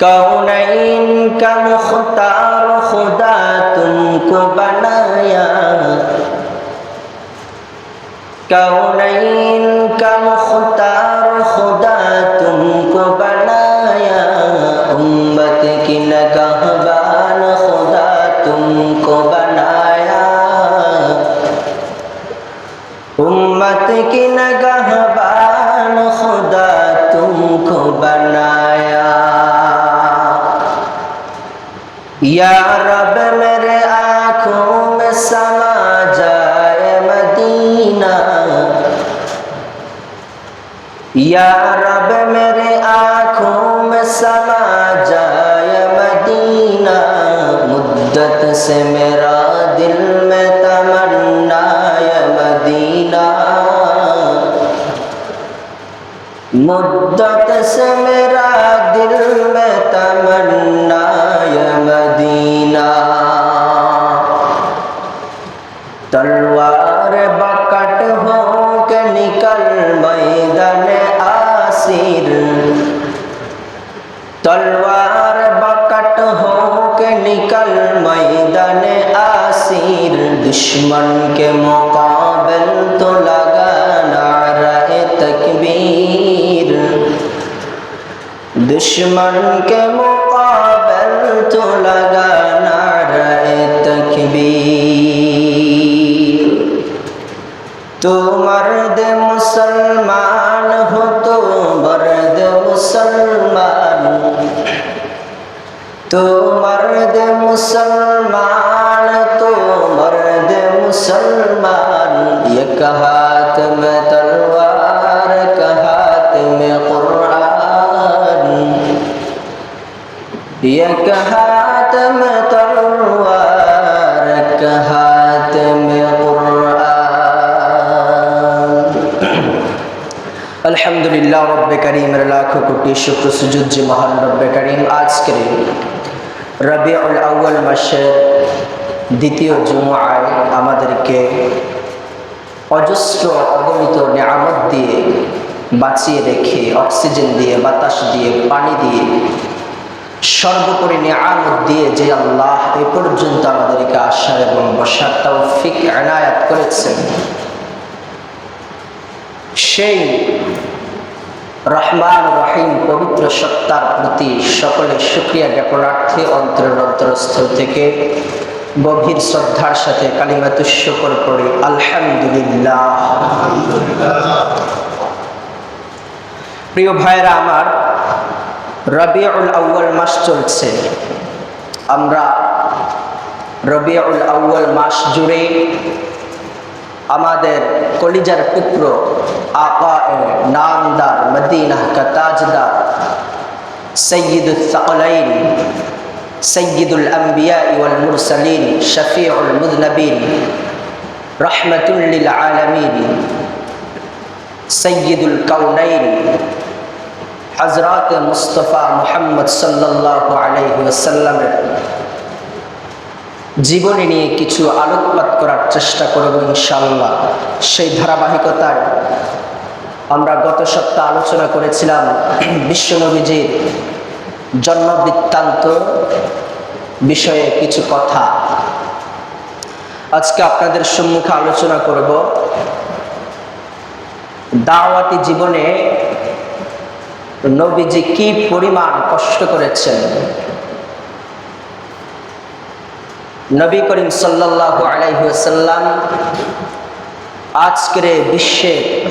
कौनैन का मुख्तार खुदा तुमको बनाया कौनैन का मुख्तार खुदा तुमको बनाया उम्मत की नगहबान से मेरा दिल में तमन्ना है मदीना मुद्दत से मेरा दिल में तमन्ना है मदीना तलवार बकट हो के निकल मैदान आसिर दुश्मन के मुकाबल तो लगा नारा तकबीर दुश्मन के मुकाबल तो लगा नारा तकबीर तो मर्द मुसलमान हो तो मर्द मुसलमान तो मर्द मुसलमान तो मर्द मुसलमान ये हाथ में तलवार हाथ में कुरान ये हाथ में तलवार हाथ में कुरान আলহামদুলিল্লাহ রব্বে করিমের লাখো কোটি শুক্র সুজুদ যে মহান রব্বে করিম আজকের রবিউল আউ্য়াল মাসের দ্বিতীয় জুমআয় আমাদেরকে অজস্র অগণিত নিয়ামত দিয়ে বাঁচিয়ে রেখে, অক্সিজেন দিয়ে, বাতাস দিয়ে, পানি দিয়ে, সর্বোপরি নিয়ামত দিয়ে যে আল্লাহ এ পর্যন্ত আমাদেরকে আশা এবং বসার তৌফিক এনায়াত করেছেন। সেই রহমান রহিম পবিত্র সত্তার প্রতি সকলে সুক্রিয়া জ্ঞাপনার্থে অন্তরের অন্তরস্থল থেকে গভীর শ্রদ্ধার সাথে কালিমাতুষ্যকর করে আলহামদুলিল্লাহ। প্রিয় ভাইরা আমার রবিউল আউ্য়াল মাস চলছে। আমরা রবিউল আউ্য়াল মাস জুড়ে আমাদের কলিজার পুত্র আপা নামদার মদিনা কা তাজদার সৈয়দুল সকলাইন সৈয়দুল আম্বিয়া ওয়াল মুরসালিন শফিউল মুদনবিন রহমতুল্লিল আলমিন সৈয়দুল কৌনাইন হজরত মুস্তফা মুহাম্মদ আলাইহি ওয়াসাল্লামের জীবনী নিয়ে কিছু আলোকপাত করার চেষ্টা করব ইনশাল্লাহ সেই ধারাবাহিকতায় আমরা গত সপ্তাহ আলোচনা করেছিলাম, বিশ্বনবীজির জন্ম বৃত্তান্ত বিষয়ে কিছু কথা। আজকে আপনাদের সম্মুখে আলোচনা করব দাওয়াতি জীবনে নবীজি কি পরিমাণ কষ্ট করেছেন? নবী করিম সাল্লাহ আলাইসাল্লাম আজকের বিশ্বে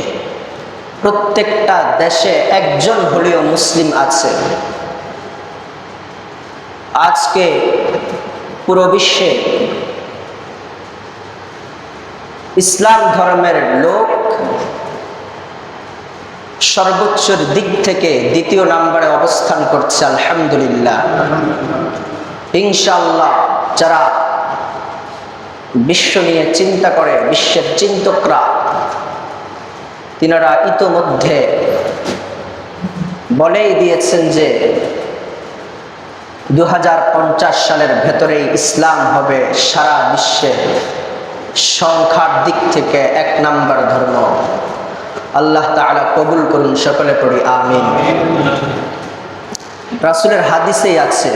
প্রত্যেকটা দেশে একজন হলেও মুসলিম আছে। আজকে পুরো বিশ্বে ইসলাম ধর্মের লোক সর্বোচ্চর দিক থেকে দ্বিতীয় নম্বরে অবস্থান করছে, আলহামদুলিল্লাহ। ইনশাল্লাহ যারা বিশ্ব নিয়ে চিন্তা করে, বিশ্বের চিন্তকরা, তিনারা ইতোমধ্যে বলেই দিয়েছেন যে দু হাজার পঞ্চাশ সালের ভেতরে ইসলাম হবে সারা বিশ্বে। সংখ্যার দিক থেকে এক নাম্বার ধর্ম। আল্লাহ তাআলা কবুল করুন, সকলে পড়ি, আমিন। রাসুলের হাদিসেই আছে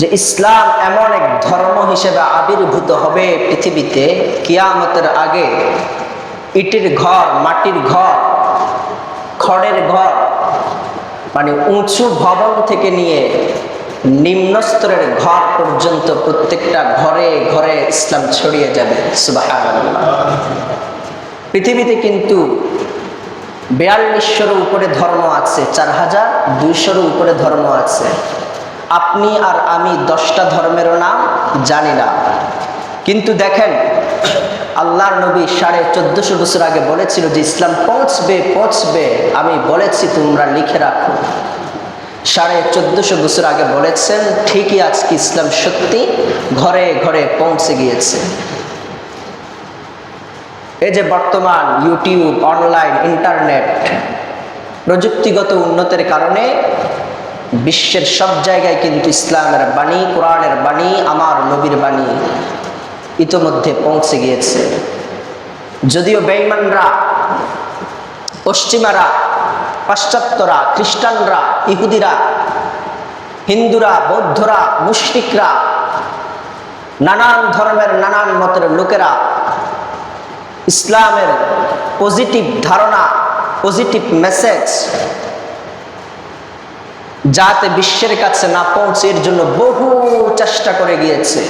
যে ইসলাম এমন এক ধর্ম হিসেবে আবির্ভূত হবে পৃথিবীতে, কিয়ামতের আগে। ইটের ঘর, মাটির ঘর, খড়ের ঘর মানে উঁচু ভবন থেকে নিয়ে নিম্নস্তরের ঘর পর্যন্ত প্রত্যেকটা ঘরে ঘরে ইসলাম ছড়িয়ে যাবে পৃথিবীতে কিন্তু বিয়াল্লিশশোর উপরে ধর্ম আছে চার হাজার দুইশোর উপরে ধর্ম আছে। আপনি আর আমি দশটা ধর্মেরও নাম জানি না। কিন্তু দেখেন আল্লাহর নবী সাড়ে চোদ্দশো বছর আগে বলেছিল যে ইসলাম পৌঁছবে পৌঁছবে। আমি বলেছি, তোমরা লিখে রাখো। সাড়ে চোদ্দশো বছর আগে বলেছেন, ঠিকই আজকে ইসলাম সত্যি ঘরে ঘরে পৌঁছে গিয়েছে। এই যে বর্তমান ইউটিউব, অনলাইন, ইন্টারনেট, প্রযুক্তিগত উন্নতির কারণে বিশ্বের সব জায়গায় কিন্তু ইসলামের বাণী, কোরআনের বাণী, আমার নবীর বাণী ইতোমধ্যে পৌঁছে গিয়েছে। যদিও বেইমানরা পশ্চিমারা, পাশ্চাত্যরা, খ্রিস্টানরা, ইহুদিরা, হিন্দুরা, বৌদ্ধরা, মুশরিকরা, নানান ধর্মের নানান মতের লোকেরা ইসলামের পজিটিভ ধারণা, পজিটিভ মেসেজ যাতে বিশ্বের কাছে না পৌঁছে, এর জন্য বহু চেষ্টা করে গিয়েছে।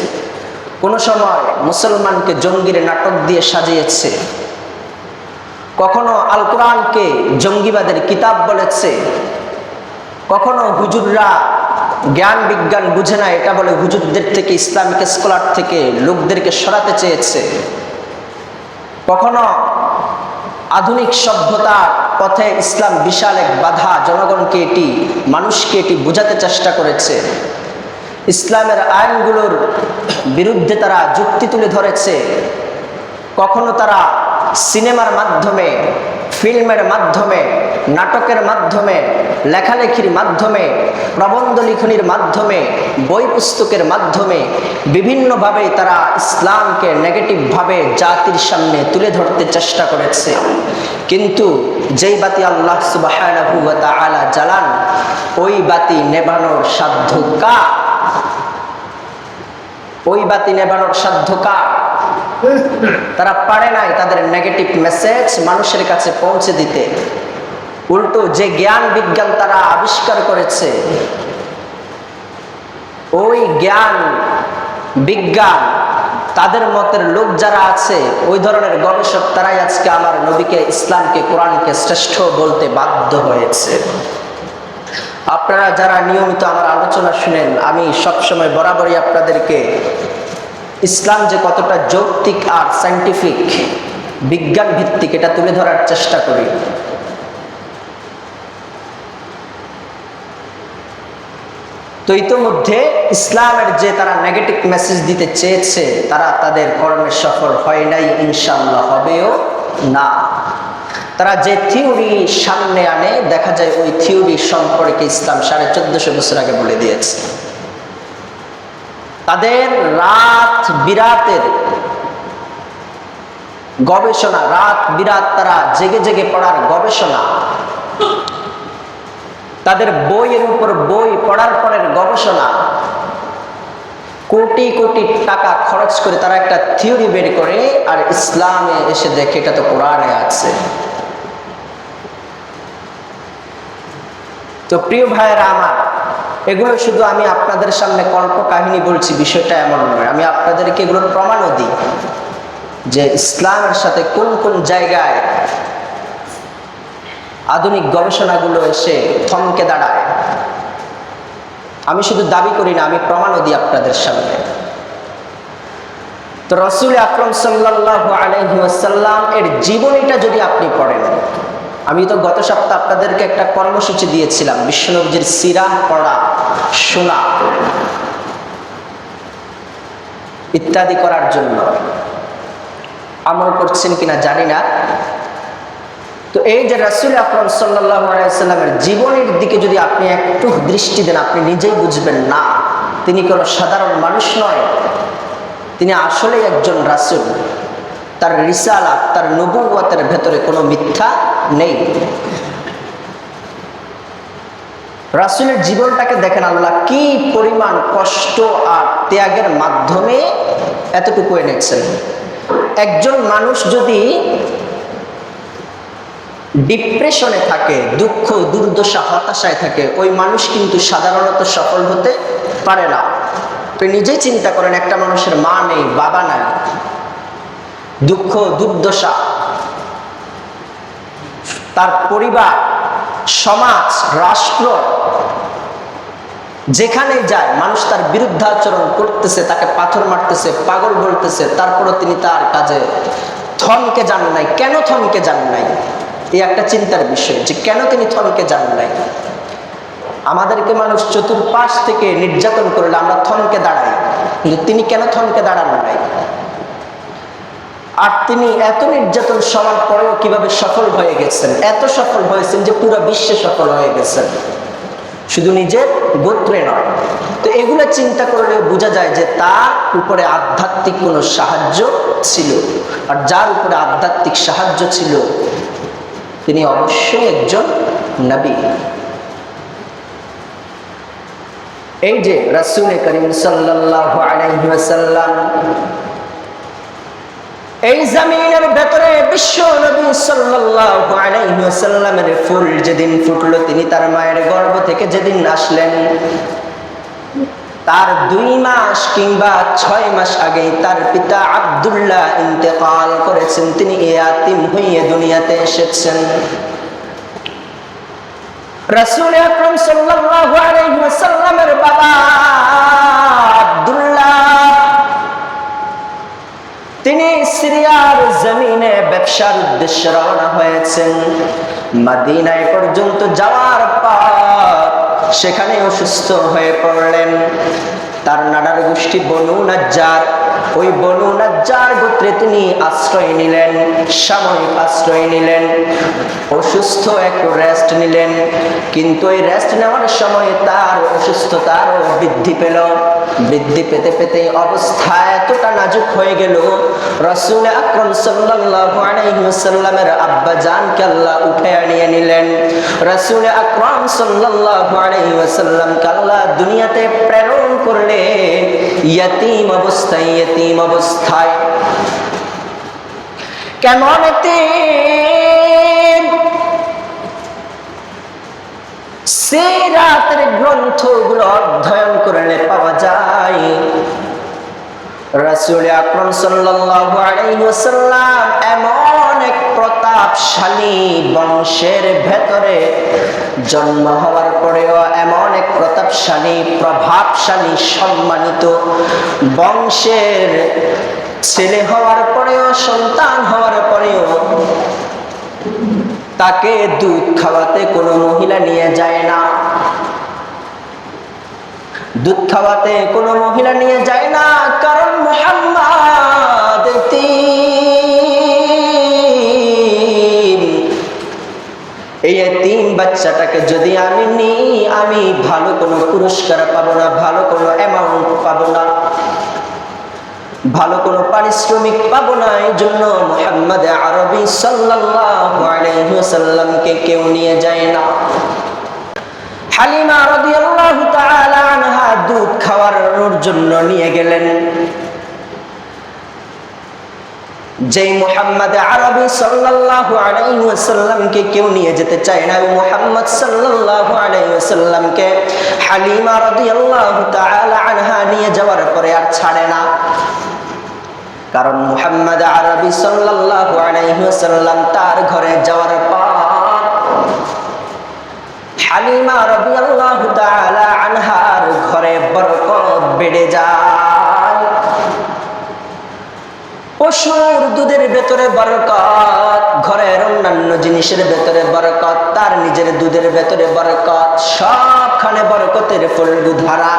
কোনো সময় মুসলমানকে জঙ্গির নাটক দিয়ে সাজিয়েছে। কখনো আল কোরআনকে জঙ্গিবাদের কিতাব বলেছে। কখনো হুজুররা জ্ঞান বিজ্ঞান বুঝে না, এটা বলে হুজুরদের থেকে, ইসলামিক স্কলার থেকে লোকদেরকে সরাতে চেয়েছে। কখনো আধুনিক সভ্যতার পথে ইসলাম বিশাল এক বাধা, জনগণকে এটি, মানুষকে এটি বোঝাতে চেষ্টা করেছে। ইসলামের আইনগুলোর বিরুদ্ধে তারা যুক্তি তুলে ধরেছে। কখনো তারা সিনেমার মাধ্যমে, ফিল্মের মাধ্যমে, নাটকের মাধ্যমে, লেখালেখির মাধ্যমে, প্রবন্ধ লিখনির মাধ্যমে, বই পুস্তকের মাধ্যমে বিভিন্নভাবে তারা ইসলামকে নেগেটিভভাবে জাতির সামনে তুলে ধরতে চেষ্টা করেছে। কিন্তু যেই বাতি আল্লাহ তাআলা জ্বালান, ওই বাতি নেবানোর সাধ্য কার? ওই বাতি নেবানোর সাধ্য কার? তারা পারে নাই তাদের নেগেটিভ মেসেজ মানুষের কাছে পৌঁছে দিতে। উল্টো যে জ্ঞান বিজ্ঞান তারা আবিষ্কার করেছে, ওই জ্ঞান বিজ্ঞান তাদের মতের লোক যারা আছে, ওই ধরনের গবেষক তারাই আজকে আমার নবীকে, ইসলামকে, কোরআনকে শ্রেষ্ঠ বলতে বাধ্য হয়েছে। আপনারা যারা নিয়মিত আমার আলোচনা শুনেন, আমি সবসময় বরাবরই আপনাদেরকে ইসলাম যে কতটা যৌক্তিক আর সাইন্টিফিক বিজ্ঞান ভিত্তিক এটা তুলে ধরার চেষ্টা করি। তো ইতোমধ্যে ইসলামের যে তারা নেগেটিভ মেসেজ দিতে চেয়েছে, তারা তাদের কর্মের সফল হয় নাই ইনশাল্লাহ হবেও না। তারা যে থিওরি সামনে আনে, দেখা যায় ওই থিওরি সম্পর্কে ইসলাম সাড়ে চোদ্দশো বছর আগে বলে দিয়েছে। তাদের রাত বিরাতের গবেষণা, রাত বিরাত তারা জেগে জেগে পড়ার গবেষণা, তাদের বইয়ের উপর বই পড়ার পরের গবেষণা, কোটি কোটি টাকা খরচ করে তারা একটা থিওরি বের করে, আর ইসলামে এসে দেখে এটা তো কোরআনে আছে। তো প্রিয় ভাইয়েরা আমার, এগুলো শুধু আমি আপনাদের সামনে কল্প কাহিনী বলছি, বিষয়টা এমন নয়। আমি আপনাদেরকে এগুলোর প্রমাণও দিই যে ইসলামের সাথে কোন কোন জায়গায় আধুনিক গবেষণাগুলো এসে থমকে দাঁড়ায়। আমি শুধু দাবি করি না, আমি প্রমাণও দিই আপনাদের সামনে। তো রসুল আকরম সাল্লাহ আলহিউসাল্লাম এর জীবনীটা যদি আপনি পড়েন আমি তো গত সপ্তাহ আপনাদেরকে একটা কর্মসূচি দিয়েছিলাম, বিশ্বনবীজির সিরা পড়া, শোনা। ইত্যাদি করার জন্য। আমল করছেন কিনা জানি না। তো এই যে রাসুল আকরম সাল্লামের জীবনের দিকে যদি আপনি একটু দৃষ্টি দেন, আপনি নিজেই বুঝবেন না, তিনি কোনো সাধারণ মানুষ নয়। তিনি আসলেই একজন রাসুল। তার রিসালাত, তার নবুয়াতের ভেতরে কোনো মিথ্যা নেই। রাসুলের জীবনটাকে দেখেন আল্লাহ কি পরিমাণ কষ্ট আর ত্যাগের মাধ্যমে এতটুকু এনেছেন। একজন মানুষ যদি ডিপ্রেশনে থাকে, দুঃখ, দুর্দশা, হতাশায় থাকে, ওই মানুষ কিন্তু সাধারণত সফল হতে পারে না। তো নিজেই চিন্তা করেন, একটা মানুষের মা নেই, বাবা নাই। দুঃখ, দুর্দশা তার পরিবার, সমাজ, রাষ্ট্র যেখানে যায়, মানুষ তার বিরুদ্ধাচরণ করতেছে, তাকে পাথর মারতেছে, পাগল বলতেছে, তারপরও তিনি তার কাজে থমকে যান নাই। কেন থমকে যান নাই? এই একটা চিন্তার বিষয় যে কেন তিনি থমকে যান নাই? আমাদেরকে মানুষ চতুর্পাশ থেকে নির্যাতন করলে আমরা থমকে দাঁড়াই। কিন্তু তিনি কেন থমকে দাঁড়ান নাই? আর তিনি এত নির্যাতন সবার পরেও কীভাবে সফল হয়ে গেছেন? এত সফল হয়েছেন যে পুরো বিশ্বে সফল হয়ে গেছেন। শুধু নিজের গোত্রে নয়। তো এগুলো চিন্তা করলে বোঝা যায় যে তার উপরে আধ্যাত্মিক কোনো সাহায্য ছিল। আর যার উপরে আধ্যাত্মিক সাহায্য ছিল, তিনি অবশ্যই একজন নবী। এই যে রাসুল করিম সাল্লাল্লাহু আলাইহি ওয়াসাল্লাম এই জমিনের ভেতরে বিশ্ব নবী সাল্লাল্লাহু ফুল যেদিন ফুটলো, তিনি তার মায়ের গর্ভ থেকে যেদিন আসলেন, তার দুই মাস কিংবা ছয় মাস আগে তার পিতা আব্দুল্লাহ ইন্তেকাল করেছেন। তিনি ইয়াতিম হইয়ে দুনিয়াতে এসেছেন। রাসূল আকরাম সাল্লাল্লাহু আলাইহি ওয়াসাল্লামের বাবা সিরিয়ার জমিনে ব্যবসার উদ্দেশ্যে রওনা হয়েছেন। মাদিনায় পর্যন্ত যাওয়ার পর সেখানে অসুস্থ হয়ে পড়লেন। তার নাডার গোষ্ঠী বনু নাজ্জার ওই বনু নাজ্জার গোত্রে তিনি আশ্রয় নিলেন, সাময়িক আশ্রয় নিলেন, অসুস্থ একটু রেস্ট নিলেন। কিন্তু ওই রেস্ট নেওয়ার সময় তার অসুস্থতা আরও বৃদ্ধি পেল। বৃদ্ধি পেতে পেতে অবস্থা এতটা নাজুক হয়ে গেল। রসুল আকরম ওয়াসাল্লামের আব্বা জানকে আল্লাহ উঠে আনিয়ে নিলেন। রসুল আকরম ওয়াসাল্লামকে আল্লাহ দুনিয়াতে প্রেরণ করলে ইয়াতিম অবস্থায় ইয়াতিম অবস্থায় কেমন এতিম সিরাতের গ্রন্থগুলো অধ্যয়ন করলে পাওয়া যায়। রাসূল আকরাম ওয়াসাল্লাম এমন এক প্রতাপশালী বংশের ভেতরে জন্ম হওয়ার পরেও এমন এক প্রতাপশালী, প্রভাবশালী, সম্মানিত বংশের ছেলে হওয়ার পরেও, সন্তান হওয়ার পরেও তাকে দুধ খাওয়াতে কোনো মহিলা নিয়ে যায় না। দুধ খাওয়াতে কোনো মহিলা নিয়ে যায় না, কারণ মোহাম্মদ এই তিন বাচ্চাটাকে যদি আমি নিই, আমি ভালো কোনো পুরস্কার পাবো না, ভালো কোনো অ্যামাউন্ট পাবো না, ভালো কোনো পারিশ্রমিক পাবো না, এই জন্য মোহাম্মদ আরবি সাল্লাল্লাহু আলাইহি ওয়াসাল্লামকে কেউ নিয়ে যায় না। হালিমা রাদিয়াল্লাহু তাআলা আনহা দুধ খাওয়ানোর জন্য নিয়ে গেলেন। যেই মোহাম্মদ আরবি সাল্লাল্লাহু আলাইহি ওয়াসাল্লামকে কেউ নিয়ে যেতে চায় না মোহাম্মদ সাল্লাল্লাহু আলাইহি ওয়াসাল্লামকে হালিমা রাদিয়াল্লাহু তাআলা আনহা নিয়ে যাওয়ার পরে আর ছাড়ে না। কারণ মুহাম্মদ আরবি সাল্লাল্লাহু আলাইহি ওয়াসাল্লাম তার ঘরে যাওয়ার পর হালিমা রাদিয়াল্লাহু তাআলা আনহার ঘরে বরকত বেড়ে যায়। পশুর দুধের ভেতরে বরকত, ঘরের অন্যান্য জিনিসের ভেতরে বরকত, তার নিজের দুধের ভেতরে বরকত, সবখানে বরকতের ফলগু ধারা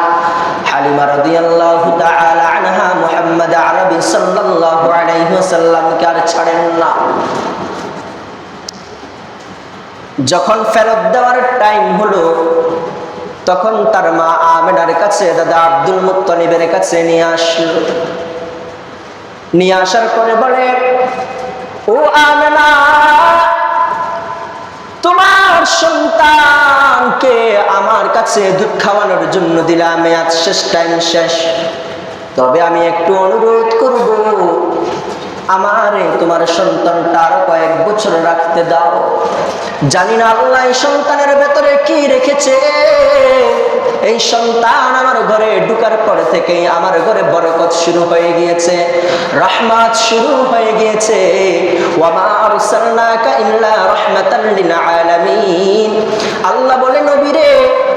হালিমা রাদিয়াল্লাহু তাআলা আনহা মুহাম্মদ আরবি সাল্লাল্লাহু আলাইহি ওয়াসাল্লামকে আর ছাড়েন না। যখন ফেরত দেওয়ার টাইম হলো, তখন তার মা আমেনার কাছে, দাদা আব্দুল মুত্তলিবের কাছে নিয়ে আসলো। নিয়ে আসার পরে বলে, ও আমেনা, তোমার সন্তানকে আমার কাছে দুধ খাওয়ানোর জন্য দিলাম মেয়াদ শেষ টাইম শেষ। তবে আমি একটু অনুরোধ করব আমার, তোমার সন্তানটা আরও কয়েক বছর রাখতে দাও। জানি না আল্লাহ এই সন্তানের ভেতরে কি রেখেছে। এই সন্তান আমার ঘরে ঢুকার পর থেকে আমার ঘরে বরকত শুরু হয়ে গিয়েছে, রহমত শুরু হয়ে গিয়েছে। আল্লাহ বলে, নবীরে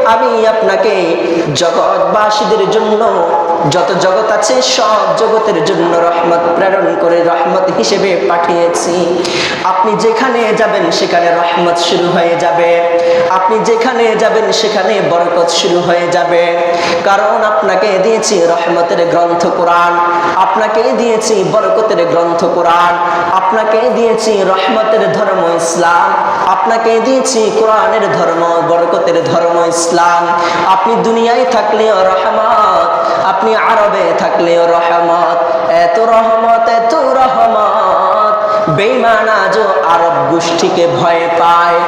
আমি আপনাকে জগৎবাসীদের জন্য, যত জগৎ আছে সব জগতের জন্য রহমত প্রেরণ করে রহমত হিসেবে পাঠিয়েছি। আপনি যেখানে যাবেন সেখানে রহমত শুরু হয়ে যাবে। আপনি যেখানে যাবেন সেখানে বরকত শুরু হয়ে যাবে। কারণ আপনাকে দিয়েছি রহমতের গ্রন্থ কোরআন। আপনাকে দিয়েছি বরকতের গ্রন্থ কোরআন। আপনাকে দিয়েছি রহমতের ধর্ম ইসলাম। আপনাকে দিয়েছি কোরআনের ধর্ম, বরকতের ধর্ম ইসলাম। আপনি দুনিয়ায় থাকলেও রহমত, আপনি আরবে থাকলেও রহমত। এত রহমত এত রহমত। বেইমান আজও আরব গোষ্ঠীকে ভয় পায়।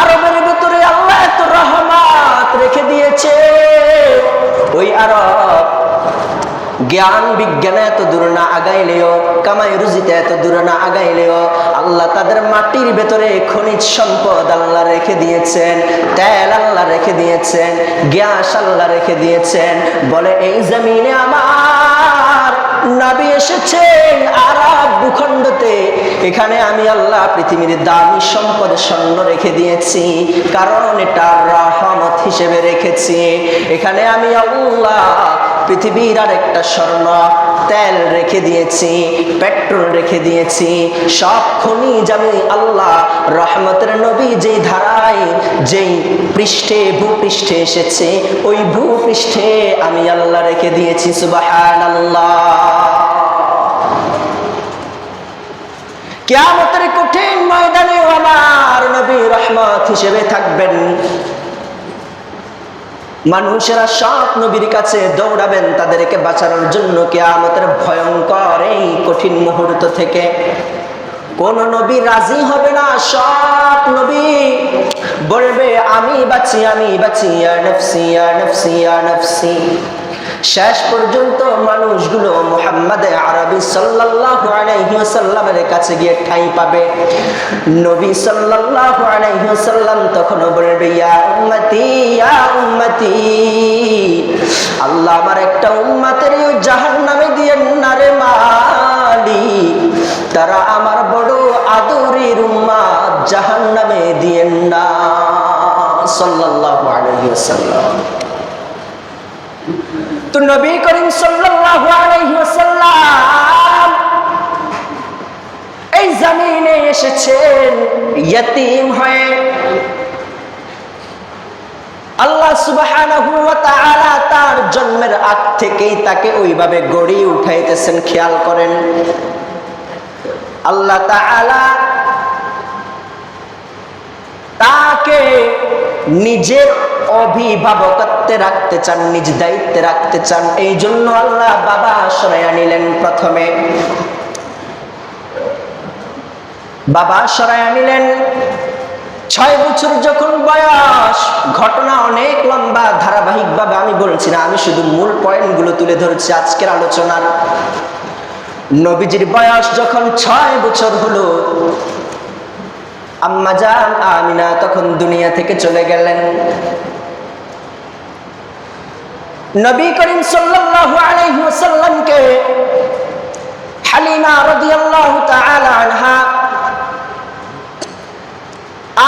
আরবের ভিতরে আল্লাহ এত রহমত রেখে দিয়েছে। ওই আরব জ্ঞান বিজ্ঞানে এত দূর না আগাইলেও, কামাই রুজিতে এত দূর না আগাইলেও, আল্লাহ তাদের মাটির ভেতরে খনিজ সম্পদ আল্লাহ রেখে দিয়েছেন, তেল আল্লাহ রেখে দিয়েছেন, গ্যাস আল্লাহ রেখে দিয়েছেন। বলে, এই জমিনে আমার নাবি এসেছেন আরব ভূখণ্ডতে। এখানে আমি আল্লাহ পৃথিবীর দামি সম্পদ স্বর্ণ রেখে দিয়েছি, কারণ এটা রহমত হিসেবে রেখেছি। এখানে আমি আল্লাহ পৃথিবীর আর একটা স্বর্ণ। তেল রেখে দিয়েছি, পেট্রোল রেখে দিয়েছি, সব খনিজ আমি আল্লাহ। রহমতের নবী যেই ধারায়, যেই পৃষ্ঠে, ভূপৃষ্ঠে এসেছে, ওই ভূপৃষ্ঠে আমি আল্লাহ রেখে দিয়েছি সুবাহান আল্লাহ কেয়ামতের কঠিন ময়দানে আমার নবী রহমত হিসেবে থাকবেন। মানুষেরা সব নবীর কাছে দৌড়াবেন, তাদেরকে বাঁচানোর জন্য কে কেয়ামতের ভয়ঙ্কর এই কঠিন মুহূর্ত থেকে। কোন নবী রাজি হবে না, সব নবী বলবে, আমি বাঁচি আমি বাঁচি আর নফসি আর নফসি আর নফসি। শেষ পর্যন্ত মানুষগুলো মোহাম্মদ আরবি সাল্লাল্লাহু আলাইহি ওয়াসাল্লামের কাছে গিয়ে ঠাঁই পাবে। নবী সাল্লাল্লাহু আলাইহি ওয়াসাল্লাম তখন বলবে আল্লাহ আমার একটা উম্মতের জাহান্নামে দিয়ে না রে মালিক। তারা আমার বড় আদরের উম্মাত জাহান্নামে দিয়েন না। সাল্লাল্লাহু আলাইহি ওয়াসাল্লাম। তো নবী করিম সাল্লাল্লাহু আলাইহি ওয়াসাল্লাম এই জমিনে এসেছেন ইয়তীম হয়ে। আল্লাহ সুবহানাহু ওয়া তাআলা তার জন্মের আগ থেকেই তাকে ওইভাবে গড়িয়ে উঠাইতেছেন, খেয়াল করেন। আল্লাহ তাআলা তাকে নিজের অভিভাবকত্বে রাখতে চান, নিজ দায়িত্বে রাখতে চান। এই জন্য আল্লাহ বাবা সরাইয়া আনিলেন প্রথমে। বাবা সরাইয়া আনিলেন ছয় বছর যখন বয়স, ঘটনা অনেক লম্বা, ধারাবাহিকভাবে আমি বলছি না, আমি শুধু মূল পয়েন্টগুলো তুলে ধরছি আজকের আলোচনার। নবীজির বয়স যখন ছয় বছর হলো আম্মা জান আমিনা তখন দুনিয়া থেকে চলে গেলেন। নবী করিম সাল্লাল্লাহু আলাইহি ওয়াসাল্লামকে হালিমা রাদিয়াল্লাহু তাআলা আনহা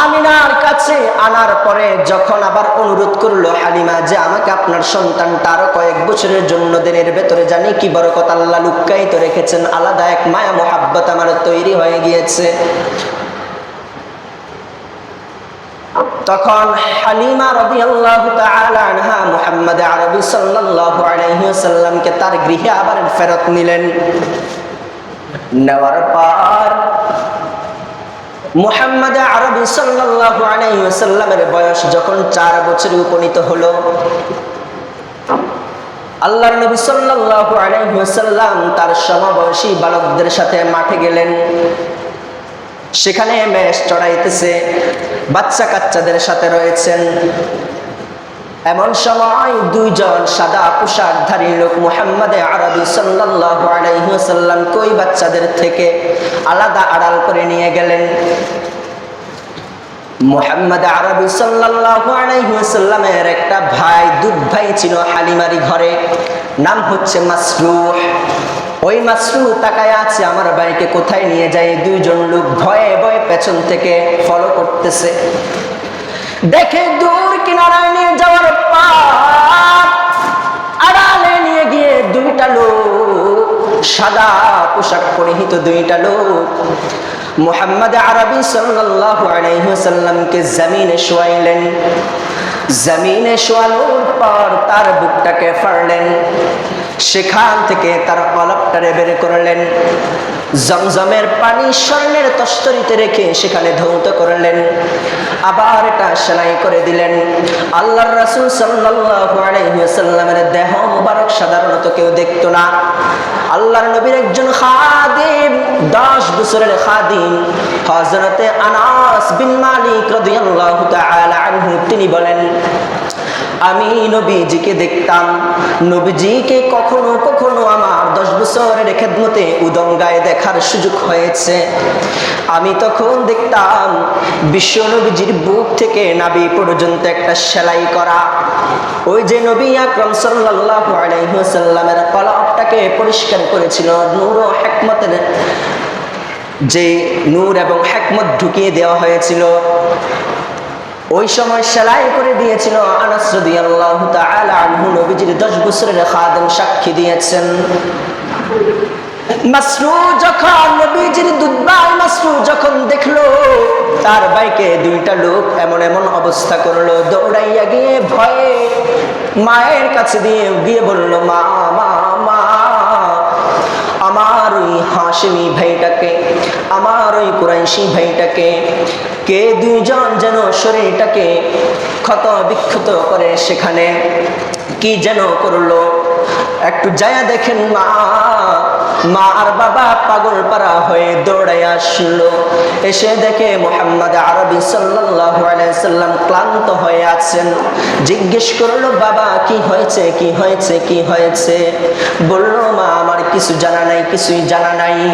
আমিনার কাছে আনার পরে যখন আবার অনুরোধ করল, হালিমা যে আমাকে আপনার সন্তানটা আরও কয়েক বছরের জন্য দিনের ভেতরে জানি কি বরকত আল্লাহ লুক্কায়িত রেখেছেন, আলাদা এক মায়া মোহাব্বত আমার তৈরি হয়ে গিয়েছে। তখন হালিমা আনহা মুহাম্মদ আরবি ওয়াসাল্লামকে তার গৃহে আবার ফেরত নিলেন। নেওয়ার পর মুহাম্মদ আরবি সাল্লাল্লাহু আলাইহি ওয়াসাল্লামের বয়স যখন চার বছরে উপনীত হলো, আল্লাহর নবী সাল্লাল্লাহু আলাইহি ওয়াসাল্লাম তার সমবয়সী বালকদের সাথে মাঠে গেলেন। সেখানে মেষ চড়াইতেছে, বাচ্চা কাচ্চাদের সাথে রয়েছেন। এমন সময় দুইজন সাদা পোশাকধারী লোক মুহাম্মদে আরবি সাল্লাল্লাহু কই বাচ্চাদের থেকে আলাদা আড়াল করে নিয়ে গেলেন? মুহাম্মদ আরবি সাল্লাল্লাহু একটা ভাই, দুধ ভাই ছিল হালিমারি ঘরে, নাম হচ্ছে মাসরুহ। ওই মাসরু তাকায় আছে আমার ভাইকে কোথায় নিয়ে যায়? দুইজন লোক ভয়ে ভয়ে পেছন থেকে ফলো করতেছে। দেখে দূর কিনারায় নিয়ে যাওয়ার পর আড়ালে নিয়ে গিয়ে দুইটা লোক, সাদা পোশাক পরিহিত দুইটা লোক, মোহাম্মদ আরবি সাল্লাল্লাহু আলাইহি ওয়াসাল্লামকে জমিনে শোয়াইলেন। জমিনে শোয়ানোর পর তার বুকটাকে ফাড়লেন। সেখান থেকে তার কলপটারে বের করলেন। জমজমের পানি স্বর্ণের তস্তরিতে রেখে সেখানে ধৌত করলেন। আবার এটা সেলাই করে দিলেন। আল্লাহর রাসূল আলাইহি দেহ মুবারক সাধারণত কেউ দেখতো না। আল্লাহর নবীর একজন খাদিম, দশ বছরের খাদিম হজরতে আনাস বিন মালিক রাদিয়াল্লাহু তাআলা আনহু, তিনি বলেন আমি নবীজিকে দেখতাম। নবীজিকে কখনো কখনো আমার দশ বছরের খেদমতে উদঙ্গায় দেখার সুযোগ হয়েছে। আমি তখন দেখতাম বিশ্ব নবীজির বুক থেকে নাবি পর্যন্ত একটা সেলাই করা। ওই যে নবী আকরম সাল্লাল্লাহু আলাইহি ওয়াসাল্লামের কলবটাকে পরিষ্কার করেছিল নূর ও হিকমতের। যে নূর এবং হেকমত ঢুকিয়ে দেওয়া হয়েছিল। ওই সময় সেলাই করে দিয়েছিল 10 বছরের খাদেম সাক্ষী দিয়েছেন। মাসরু যখন মাসরু যখন দেখল, তার দুইটা লোক এমন এমন অবস্থা করল, দৌড়াইয়া গিয়ে ভয়ে মায়ের কাছে দিয়ে গিয়ে আমার ওই হাসিমি ভাইটাকে আমার ওই কুরাইশি ভাইটাকে, কে দুইজন যেন শরীরটাকে ক্ষত বিক্ষত করে সেখানে, কি যেন করল? একটু যায়া দেখেন মা। মা আর বাবা পাগল পারা হয়ে দৌড়ায় আসলো। এসে দেখে মোহাম্মদ আরবি সাল্লাম ক্লান্ত হয়ে আছেন। জিজ্ঞেস করল, বাবা, কি হয়েছে? কি হয়েছে? কি হয়েছে? বলল, মা, আমার কিছু জানা নাই, কিছুই জানা নাই।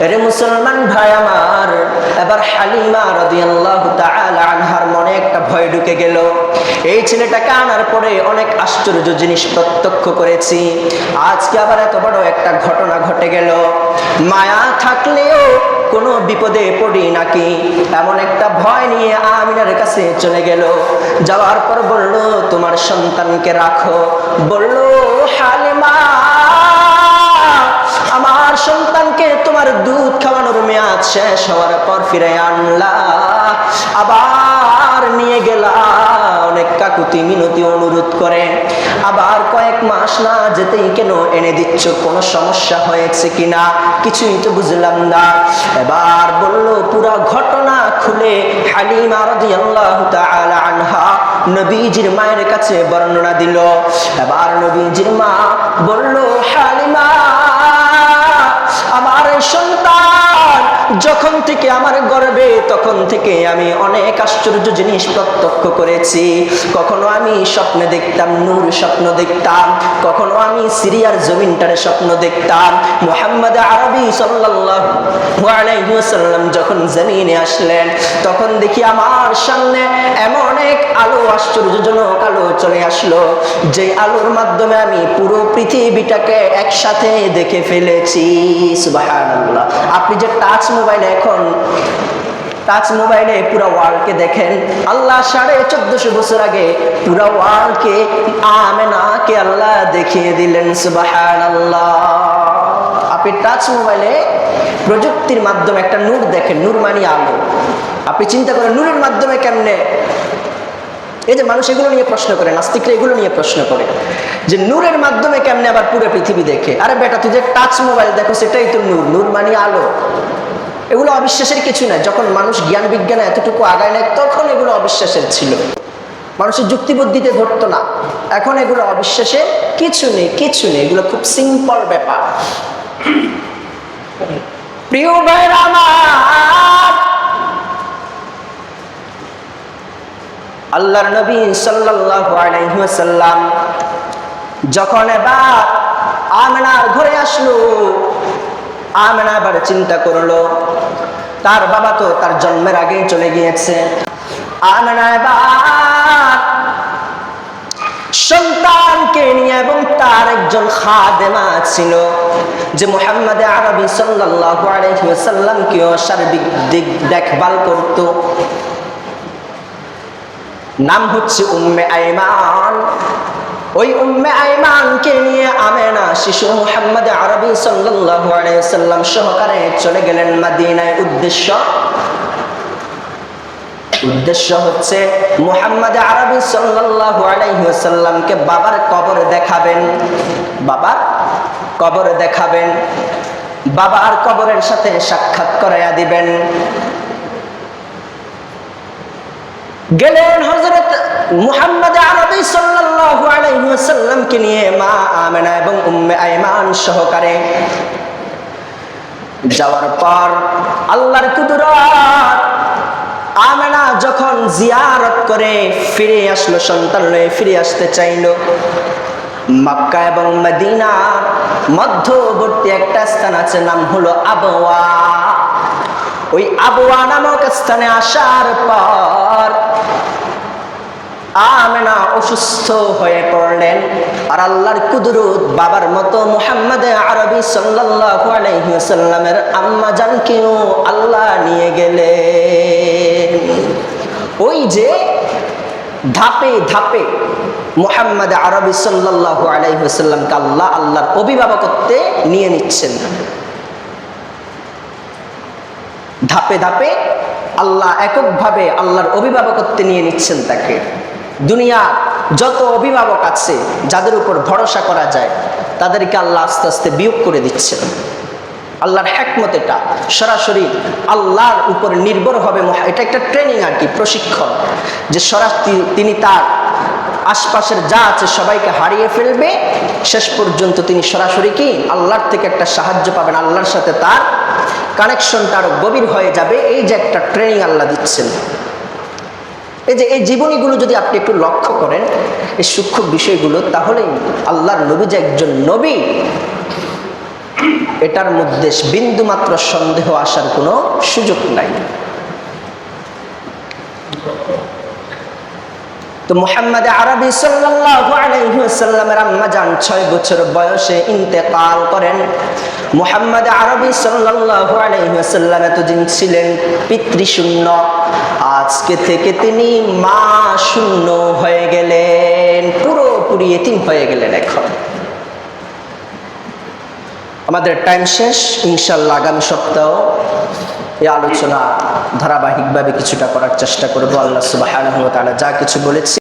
রে মুসলমান ভাই আমার। এবার হালিমা রাদিয়াল্লাহু তাআলা আনহার মনে একটা ভয় ঢুকে গেল। এই ছেলেটাকে আনার পরে অনেক আশ্চর্য জিনিস প্রত্যক্ষ করেছি। আজকে আবার এত বড় একটা ঘটনা ঘটে গেল। মায়া থাকলেও কোনো বিপদে পড়ি নাকি এমন একটা ভয় নিয়ে আমিনার কাছে চলে গেল। যাওয়ার পর বলল, তোমার সন্তানকে রাখো। বলল, হালিমা, আমার সন্তানকে তোমার দুধ খাওয়ানোর মেয়াদ শেষ হওয়ার পর ফিরে আনলা। আবার নিয়ে গেলা। অনেক কাকুতি মিনতি অনুরোধ করে। আবার মাস না যেতেই কেন এনে দিচ্ছ? কোনো সমস্যা হয়েছে কিনা? কিছুই তো বুঝলাম না। এবার বলল, পুরা ঘটনা খুলে নবীজির মায়ের কাছে বর্ণনা দিল। এবার নবীজির মা বলল, হালিমা, আমার সন্তান যখন থেকে আমার গর্বে, তখন থেকে আমি অনেক আশ্চর্য জিনিস প্রত্যক্ষ করেছি। কখনো আমি স্বপ্নে দেখতাম, নূর স্বপ্ন দেখতাম। কখনো আমি সিরিয়ার জমিনটারে স্বপ্ন দেখতাম। মোহাম্মদ আরবি আলাইহি যখন জমিনে আসলেন, তখন দেখি আমার সামনে এমন এক আলো, আশ্চর্যজনক আলো চলে আসলো, যে আলোর মাধ্যমে আমি পুরো পৃথিবীটাকে একসাথে দেখে ফেলেছি। সুবহানাল্লাহ। আপনি যে টাচ মোবাইল এখন টাচ মোবাইলে পুরো ওয়ার্ল্ডকে দেখেন। আল্লাহ সাড়ে চোদ্দশো বছর আগে পুরো ওয়ার্ল্ডকে, আমেনাকে আল্লাহ দেখিয়ে দিলেন, সুবহানাল্লাহ। আপনি টাচ মোবাইলে প্রযুক্তির মাধ্যমে একটা নূর দেখেন নূর মানি আলো। আপনি চিন্তা করেন, নূরের মাধ্যমে কেমনে? এই যে মানুষ এগুলো নিয়ে প্রশ্ন করে, নাস্তিকরা এগুলো নিয়ে প্রশ্ন করে। যে নূরের মাধ্যমে কেমনে আবার পুরো পৃথিবী দেখে? আরে বেটা, তুই যে টাচ মোবাইল দেখো, সেটাই তো নূর নূর মানে আলো। এগুলো অবিশ্বাসের কিছু না যখন মানুষ জ্ঞান বিজ্ঞানে এতটুকু আগায় নেয়, তখন এগুলো অবিশ্বাসের ছিল। মানুষের যুক্তিবুদ্ধিতে ধরতো না। এখন এগুলো অবিশ্বাসের কিছু নেই কিছু নেই। এগুলো খুব সিম্পল ব্যাপার। প্রিয় ভাইরা আমার, আল্লাহর নবী ওয়াসাল্লাম যখন এবার আমেনার ঘরে আসলো আমেনা এবার চিন্তা করল, তার বাবা তো তার জন্মের আগেই চলে গিয়েছে। আমেনা এবার সন্তানকে নিয়ে এবং তার একজন খাদেমা ছিল, যে মোহাম্মদ আরবি সাল্লাল্লাহু আলাইহি ওয়াসাল্লামকেও সার্বিক দিক দেখভাল করত। নাম হচ্ছে উম্মে আইমান। ওই উম্মে আইমানকে নিয়ে আমেনা শিশু মোহাম্মদ আরবি সাল্লাল্লাহু আলাইহি ওয়াসাল্লাম সহকারে চলে গেলেন মদিনায়। উদ্দেশ্য? উদ্দেশ্য হচ্ছে মুহাম্মদ আরবি সাল্লাল্লাহু আলাইহি ওয়াসাল্লামকে বাবার কবর দেখাবেন। বাবার কবর দেখাবেন। বাবার কবরের সাথে সাক্ষাৎ করাইয়া দিবেন। গেলেন হযরত মুহাম্মদ আরবি সাল্লাল্লাহু আলাইহি ওয়াসাল্লামকে নিয়ে মা আমেনা এবং উম্মে আইমান সহকারে। যাওয়ার পর আল্লাহর কুদরত আমেনা যখন জিয়ারত করে ফিরে আসলো, সন্তান লয়ে ফিরে আসতে চাইলো। মক্কা এবং মদিনা মধ্যবর্তী একটা স্থান আছে, নাম হলো আবওয়া। ওই আবুয়া নামক স্থানে আসার পর আমেনা অসুস্থ হয়ে পড়লেন। আর আল্লাহর কুদরত বাবার মতো মুহাম্মদ আরবি সাল্লাল্লাহু আলাইহি ওয়াসাল্লামের আম্মা জানকেও আল্লাহ নিয়ে গেলেন। ওই যে ধাপে ধাপে মুহাম্মদ আরবি সাল্লাল্লাহু আলাইহি ওয়াসাল্লামকে আল্লাহ, আল্লাহর অভিভাবকত্বে নিয়ে নিচ্ছেন। ধাপে ধাপে আল্লাহ এককভাবে আল্লাহর অভিভাবকত্বে নিয়ে নিচ্ছেন তাকে। দুনিয়া যত অভিভাবক আছে, যাদের উপর ভরসা করা যায়, তাদেরকে আল্লাহ আস্তে আস্তে বিয়োগ করে দিচ্ছেন। আল্লাহর হ্যাকমত এটা। সরাসরি আল্লাহর উপর নির্ভর হবে এটা একটা ট্রেনিং আর কি, প্রশিক্ষণ। যে সরাসরি তিনি তার আশপাশের যা আছে সবাইকে হারিয়ে ফেলবে, শেষ পর্যন্ত তিনি সরাসরি কি? আল্লাহর থেকে একটা সাহায্য পাবেন, আল্লাহর সাথে তার কানেকশনটা আরও গভীর হয়ে যাবে। এই যে একটা ট্রেনিং আল্লাহ দিচ্ছেন। এই যে এই জীবনীগুলো যদি আপনি একটু লক্ষ্য করেন, এই সূক্ষ্ম বিষয়গুলো, তাহলেই আল্লাহর নবী যে একজন নবী, এটার মধ্যে বিন্দুমাত্র সন্দেহ আসার কোনো সুযোগ নাই। তো মোহাম্মদ আরবি ওয়াসাল্লামের আম্মা জান 6 বছর বয়সে ইন্তেকাল করেন। মোহাম্মদ আরবি সাল্লাল্লাহু আলাইহি ওয়াসাল্লাম এতদিন ছিলেন পিতৃশূন্য। আজকে থেকে তিনি মা শূন্য হয়ে গেলেন, পুরোপুরি এতিম হয়ে গেলেন এখন। আমাদের টাইম শেষ ইনশাল্লাহ আগামী সপ্তাহ এই আলোচনা ধারাবাহিকভাবে কিছুটা করার চেষ্টা করব। আল্লাহ সুবাহ যা কিছু বলেছি